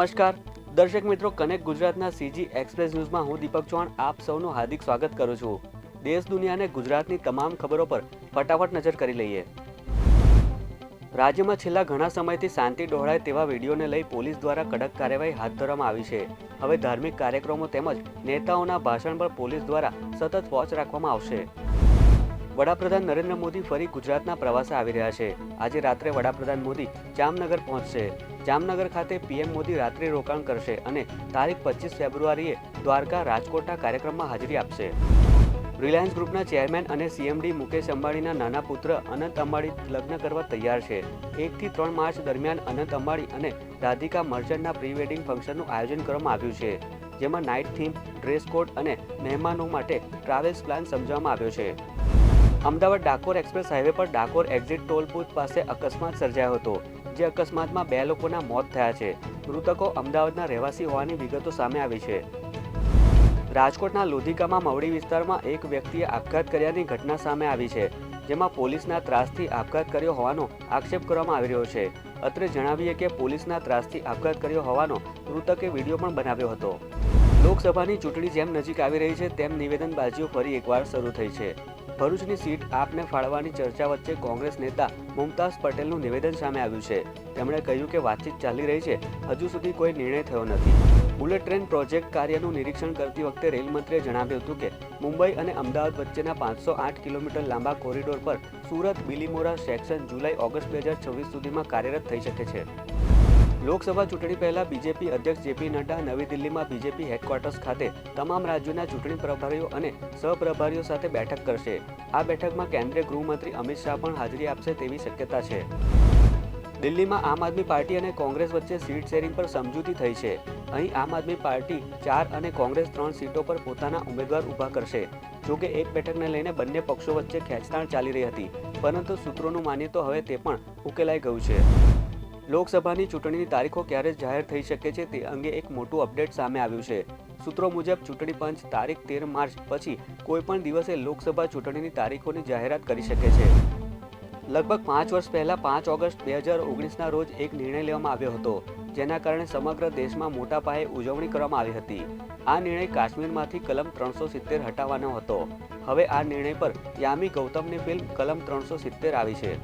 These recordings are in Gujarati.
નમસ્કાર. દર્શક મિત્રો, કનેક્ટ ગુજરાતના સીજી એક્સપ્રેસ ન્યૂઝમાં હું દીપક ચૌહાણ આપ સૌનું હાર્દિક સ્વાગત કરું છું. દેશ દુનિયાને ગુજરાતની તમામ ખબરો પર ફટાફટ નજર કરી લઈએ. રાજ્યમાં છેલ્લા ઘણા સમયથી શાંતિ ડહોળાય તેવા વિડીયોને લઈ પોલીસ દ્વારા કડક કાર્યવાહી હાથ ધરવામાં આવી છે. હવે ધાર્મિક કાર્યક્રમો તેમજ નેતાઓના ભાષણ પર પોલીસ દ્વારા સતત વોચ રાખવામાં આવશે. વડાપ્રધાન નરેન્દ્ર મોદી ફરી ગુજરાતના પ્રવાસે આવી રહ્યા છે. આજે રાત્રે વડાપ્રધાન મોદી જામનગર પહોંચશે. જામનગર ખાતે પીએમ મોદી રાત્રે રોકાણ કરશે અને તારીખ પચીસ ફેબ્રુઆરીએ દ્વારકા રાજકોટના કાર્યક્રમમાં હાજરી આપશે. રિલાયન્સ ગ્રુપના ચેરમેન અને સીએમડી મુકેશ અંબાણીના નાના પુત્ર અનંત અંબાણી લગ્ન કરવા તૈયાર છે. એકથી ત્રણ માર્ચ દરમિયાન અનંત અંબાણી અને રાધિકા મર્ચન્ટના પ્રી વેડિંગ ફંક્શનનું આયોજન કરવામાં આવ્યું છે. જેમાં નાઇટ થીમ, ડ્રેસ કોડ અને મહેમાનો માટે ટ્રાવેલ્સ પ્લાન સમજાવવામાં આવ્યો છે. અમદાવાદ ડાકોર એક્સપ્રેસ હાઈવે પર ડાકોર એક્ઝિટ ટોલ બુથ પાસે અકસ્માત સર્જાયો હતો, જે અકસ્માતમાં બે લોકોના મોત થયા છે. મૃતકો અમદાવાદના રહેવાસી હોવાની વિગતો સામે આવી છે. રાજકોટના લોધિકામાં મવડી વિસ્તારમાં એક વ્યક્તિએ આપઘાત કર્યાની ઘટના સામે આવી છે, જેમાં પોલીસના ત્રાસથી આપઘાત કર્યો હોવાનો આક્ષેપ કરવામાં આવી રહ્યો છે. અત્રે જણાવીએ કે પોલીસના ત્રાસથી આપઘાત કર્યો હોવાનો મૃતકે વીડિયો પણ બનાવ્યો હતો. લોકસભાની ચૂંટણી જેમ નજીક આવી રહી છે, તેમ નિવેદનબાજીઓ ફરી એકવાર શરૂ થઈ છે. ભરૂચની સીટ આપને ફાળવાની ચર્ચા વચ્ચે કોંગ્રેસ નેતા મુમતાઝ પટેલનું નિવેદન સામે આવ્યું છે. તેમણે કહ્યું કે વાતચીત ચાલી રહી છે. હજુ સુધી કોઈ નિર્ણય થયો નથી. બુલેટ ટ્રેન પ્રોજેક્ટ કાર્યનું નિરીક્ષણ કરતી વખતે રેલમંત્રીએ જણાવ્યું હતું કે, મુંબઈ અને અમદાવાદ વચ્ચેના પાંચસો આઠ કિલોમીટર લાંબા કોરિડોર પર Surat, Bilimora section July August બે હજાર છવ્વીસ સુધીમાં કાર્યરત થઈ શકે છે. લોકસભા ચૂંટણી પહેલા બીજેપી અધ્યક્ષ જેપી નડ્ડા નવી દિલ્હીમાં બીજેપી હેડક્વાર્ટર્સ ખાતે તમામ રાજ્યોના ચૂંટણી પ્રભારીઓ અને સહપ્રભારીઓ સાથે બેઠક કરશે. આ બેઠકમાં કેન્દ્રીય ગૃહમંત્રી અમિત શાહ પણ હાજરી આપશે તેવી શક્યતા છે. દિલ્હીમાં આમ આદમી પાર્ટી અને કોંગ્રેસ વચ્ચે સીટ શેરિંગ પર સમજૂતી થઈ છે. અહીં આમ આદમી પાર્ટી ચાર અને કોંગ્રેસ ત્રણ સીટો પર પોતાના ઉમેદવાર ઊભા કરશે. જોકે એક બેઠકને લઈને બંને પક્ષો વચ્ચે ખેંચતાણ ચાલી રહી હતી. પરંતુ સૂત્રોનું માનીએ તો હવે તે પણ ઉકેલાઈ ગયું છે. લોકસભાની ચૂંટણીની તારીખો ક્યારે જાહેર થઈ શકે છે તે અંગે એક મોટું અપડેટ સામે આવ્યું છે. સૂત્રો મુજબ, ચૂંટણી પંચ તારીખ તેર માર્ચ પછી કોઈપણ દિવસે લોકસભા ચૂંટણીની તારીખોની જાહેરાત કરી શકે છે. લગભગ પાંચ વર્ષ પહેલાં, પાંચ ઓગસ્ટ બે હજાર ઓગણીસના રોજ એક નિર્ણય લેવામાં આવ્યો હતો, જેના કારણે સમગ્ર દેશમાં મોટા પાયે ઉજવણી કરવામાં આવી હતી. આ નિર્ણય કાશ્મીરમાંથી કલમ ત્રણસો સિત્તેર હટાવવાનો હતો. હવે આ નિર્ણય પર યામી ગૌતમની ફિલ્મ કલમ ત્રણસો સિત્તેર આવી છે.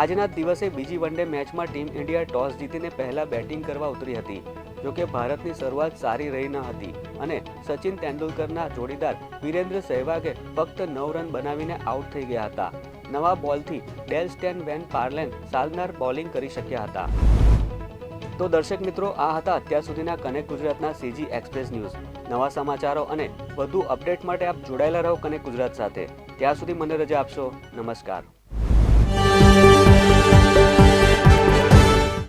આજના દિવસે બીજી વનડે મેચમાં ટીમ ઇન્ડિયા ટોસ જીતીને પહેલા બેટિંગ કરવા ઉતરી હતી. જોકે ભારતની શરૂઆત સારી રહી ન હતી અને સચિન તેંડુલકરના જોડીદાર વીરેન્દ્ર સહેવાગે ફક્ત નવ રન બનાવીને આઉટ થઈ ગયા હતા. નવા બોલથી ડેલ સ્ટેન વેન પાર્લેન સાલનાર બોલિંગ કરી શક્યા હતા. તો દર્શક મિત્રો, આ હતા અત્યાર સુધીના કનેક્ટ ગુજરાતના સીજી એક્સપ્રેસ ન્યૂઝ. નવા સમાચારો અને વધુ અપડેટ માટે આપ જોડાયેલા રહો કનેક્ટ ગુજરાત સાથે. ત્યાં સુધી મને રજા આપશો. નમસ્કાર.